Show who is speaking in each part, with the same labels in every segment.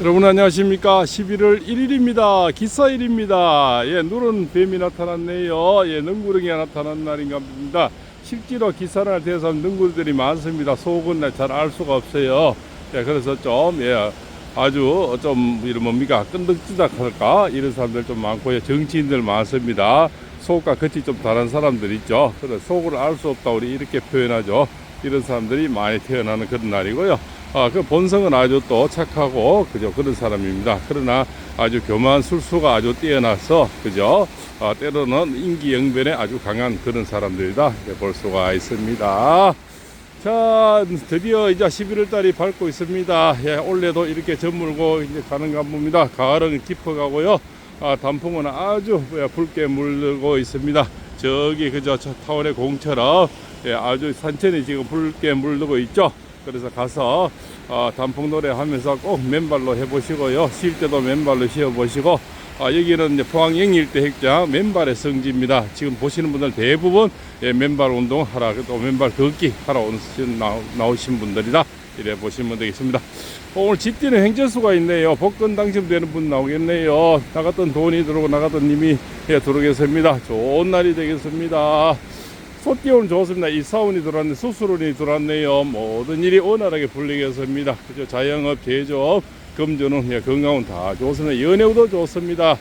Speaker 1: 여러분 안녕하십니까? 11월 1일입니다. 기사일입니다. 예 누른 뱀이 나타났네요. 예 능구렁이가 나타난 날인가 봅니다. 실제로 기사를 대해서 능구들이 많습니다. 속은 잘 알 수가 없어요. 예 그래서 좀예 아주 좀 이런 뭡니까? 끈덕지덕할까? 이런 사람들 좀 많고요 정치인들 많습니다. 속과 겉이 좀 다른 사람들 있죠? 그래서 속을 알 수 없다 우리 이렇게 표현하죠. 이런 사람들이 많이 태어나는 그런 날이고요 아, 그 본성은 아주 또 착하고 그죠 그런 사람입니다. 그러나 아주 교만 술수가 아주 뛰어나서 그죠 아, 때로는 인기영변에 아주 강한 그런 사람들이다 볼 수가 있습니다. 자 드디어 이제 11월 달이 밝고 있습니다. 예, 올해도 이렇게 저물고 이제 가는가 봅니다. 가을은 깊어가고요. 아, 단풍은 아주 예, 붉게 물고 있습니다. 저기 그저 저 타원의 공처럼 예, 아주 산천이 지금 붉게 물르고 있죠. 그래서 가서 어, 단풍 노래 하면서 꼭 맨발로 해보시고요. 쉴 때도 맨발로 쉬어보시고 아, 여기는 이제 포항 영일대 핵장 맨발의 성지입니다. 지금 보시는 분들 대부분 예, 맨발 운동 하라 또 맨발 걷기 하러 오신 나오, 나오신 분들이다. 이래 보시면 되겠습니다. 어, 오늘 집 뛰는 행전수가 있네요. 복권 당첨되는 분 나오겠네요. 나갔던 돈이 들어오고 나갔던 님이 예, 들어오겠습니다. 좋은 날이 되겠습니다. 소띠오는 좋습니다. 이사운이 들어왔네, 수수론이 들어왔네요. 모든 일이 원활하게 풀리겠습니다. 그죠? 자영업, 제조업, 금주는 예, 건강은 다 좋습니다. 연애도 좋습니다.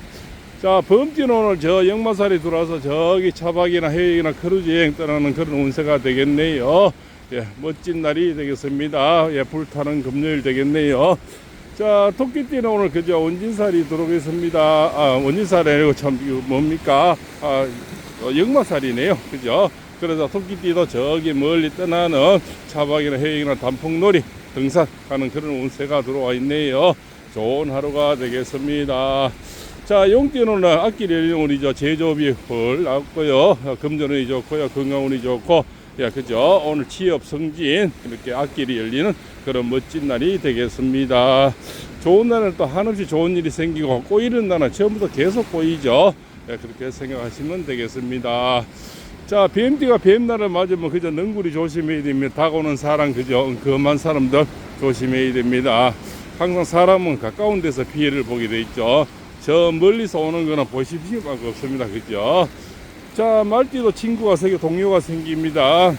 Speaker 1: 자, 범띠는 오늘 저 역마살이 들어와서 저기 차박이나 해외나 크루즈 여행 떠나는 그런 운세가 되겠네요. 예, 멋진 날이 되겠습니다. 예, 불타는 금요일 되겠네요. 자, 토끼띠는 오늘 그저 원진살이 들어오겠습니다. 아, 원진살이 아니고 참, 이거 뭡니까? 아, 어, 역마살이네요. 그죠? 그래서 토끼띠도 저기 멀리 떠나는 차박이나 해외나 단풍놀이 등산 가는 그런 운세가 들어와 있네요. 좋은 하루가 되겠습니다. 자, 용띠는 악기 연령운이죠. 제조업이 헐 나왔고요. 금전운이 좋고요. 건강운이 좋고, 야, 그죠? 오늘 취업 승진, 이렇게 악길이 열리는 그런 멋진 날이 되겠습니다. 좋은 날은 또 한없이 좋은 일이 생기고, 꼬이는 날은 처음부터 계속 꼬이죠. 예, 그렇게 생각하시면 되겠습니다. 자, 뱀띠가 뱀날을 맞으면 그저 능구리 조심해야 됩니다. 다가오는 사람, 그저 그만 사람들 조심해야 됩니다. 항상 사람은 가까운 데서 피해를 보게 돼 있죠. 저 멀리서 오는 거는 보십시오 밖에 없습니다. 그죠? 자, 말띠도 친구가 생겨 동료가 생깁니다.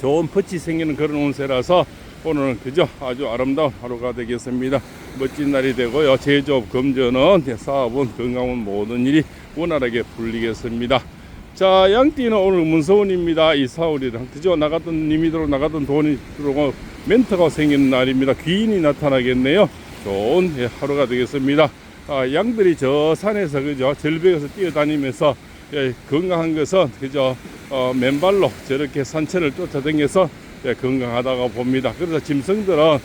Speaker 1: 좋은 볕이 생기는 그런 운세라서 오늘은 그저 아주 아름다운 하루가 되겠습니다. 멋진 날이 되고요. 제조업, 금전은 사업은 건강은 모든 일이 원활하게 풀리겠습니다. 자, 양띠는 오늘 문서원입니다. 이 사월이랑 그저 나갔던 님이 들어 나갔던 돈이 들어오고 멘트가 생기는 날입니다. 귀인이 나타나겠네요. 좋은 예, 하루가 되겠습니다. 아, 양들이 저 산에서 그저 절벽에서 뛰어다니면서 예, 건강한 것은 그저 어, 맨발로 저렇게 산천을 쫓아다녀서 예, 건강하다고 봅니다. 그래서 짐승들은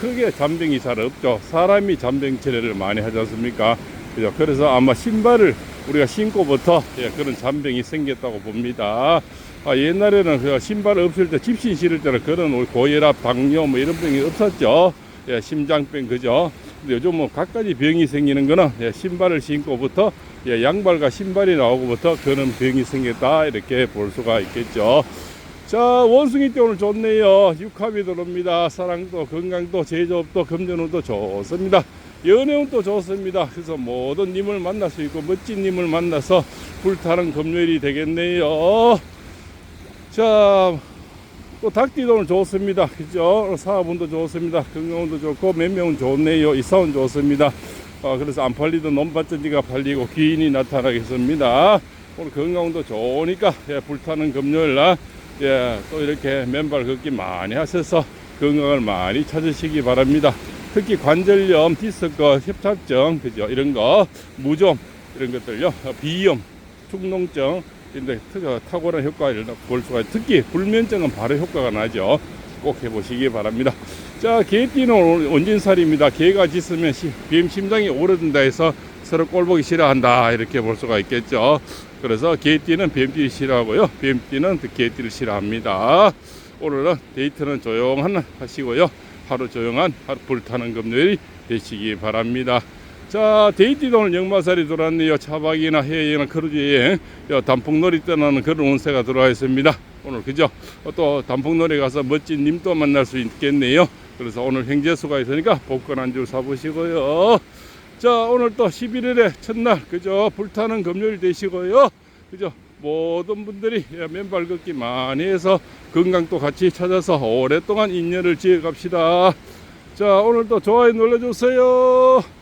Speaker 1: 크게 잔병이 잘 없죠. 사람이 잔병 치레를 많이 하지 않습니까? 그죠? 그래서 아마 신발을 우리가 신고부터 예, 그런 잔병이 생겼다고 봅니다. 아, 옛날에는 그 신발 없을 때 집신 실을 때는 그런 고혈압, 당뇨 뭐 이런 병이 없었죠. 예, 심장병 그죠? 근데 요즘 뭐 각가지 병이 생기는 거는 예, 신발을 신고부터 예, 양발과 신발이 나오고부터 그런 병이 생겼다 이렇게 볼 수가 있겠죠. 자 원숭이 때 오늘 좋네요. 육합이 들어옵니다. 사랑도 건강도 제조업도 금전운도 좋습니다. 연애운도 좋습니다. 그래서 모든 님을 만날 수 있고 멋진 님을 만나서 불타는 금요일이 되겠네요. 자, 또 닭띠도 좋습니다. 그죠? 사업운도 좋습니다. 건강운도 좋고 매매운 좋네요. 이사운 좋습니다. 아, 그래서 안 팔리던 논밭전지가 팔리고 귀인이 나타나겠습니다. 오늘 건강운도 좋으니까 예, 불타는 금요일 날 예, 또 이렇게 맨발 걷기 많이 하셔서 건강을 많이 찾으시기 바랍니다. 특히 관절염, 디스크, 협착증, 그죠? 이런 거, 무좀, 이런 것들요. 어, 비염, 축농증, 근데 탁월한 효과를 볼 수가 있어요. 특히 불면증은 바로 효과가 나죠. 꼭 해보시기 바랍니다. 자, 개띠는 원진살입니다. 개가 짖으면 시, 비임 심장이 오래된다 해서 서로 꼴보기 싫어한다. 이렇게 볼 수가 있겠죠. 그래서 개띠는 뱀띠를 싫어하고요. 뱀띠는 개띠를 싫어합니다. 오늘은 데이트는 조용한 날 하시고요. 하루 조용한 하루 불타는 금요일이 되시기 바랍니다. 자, 데이트도 오늘 역마살이 들어왔네요. 차박이나 해외나 크루즈 여행, 여, 단풍놀이 떠나는 그런 운세가 들어와 있습니다. 오늘 그죠? 어, 또 단풍놀이 가서 멋진 님도 만날 수 있겠네요. 그래서 오늘 행재수가 있으니까 복권 한 줄 사보시고요. 자, 오늘 또 11일의 첫날, 그죠? 불타는 금요일 되시고요. 그죠? 모든 분들이 예, 맨발 걷기 많이 해서 건강도 같이 찾아서 오랫동안 인연을 지어 갑시다. 자, 오늘도 좋아요 눌러주세요.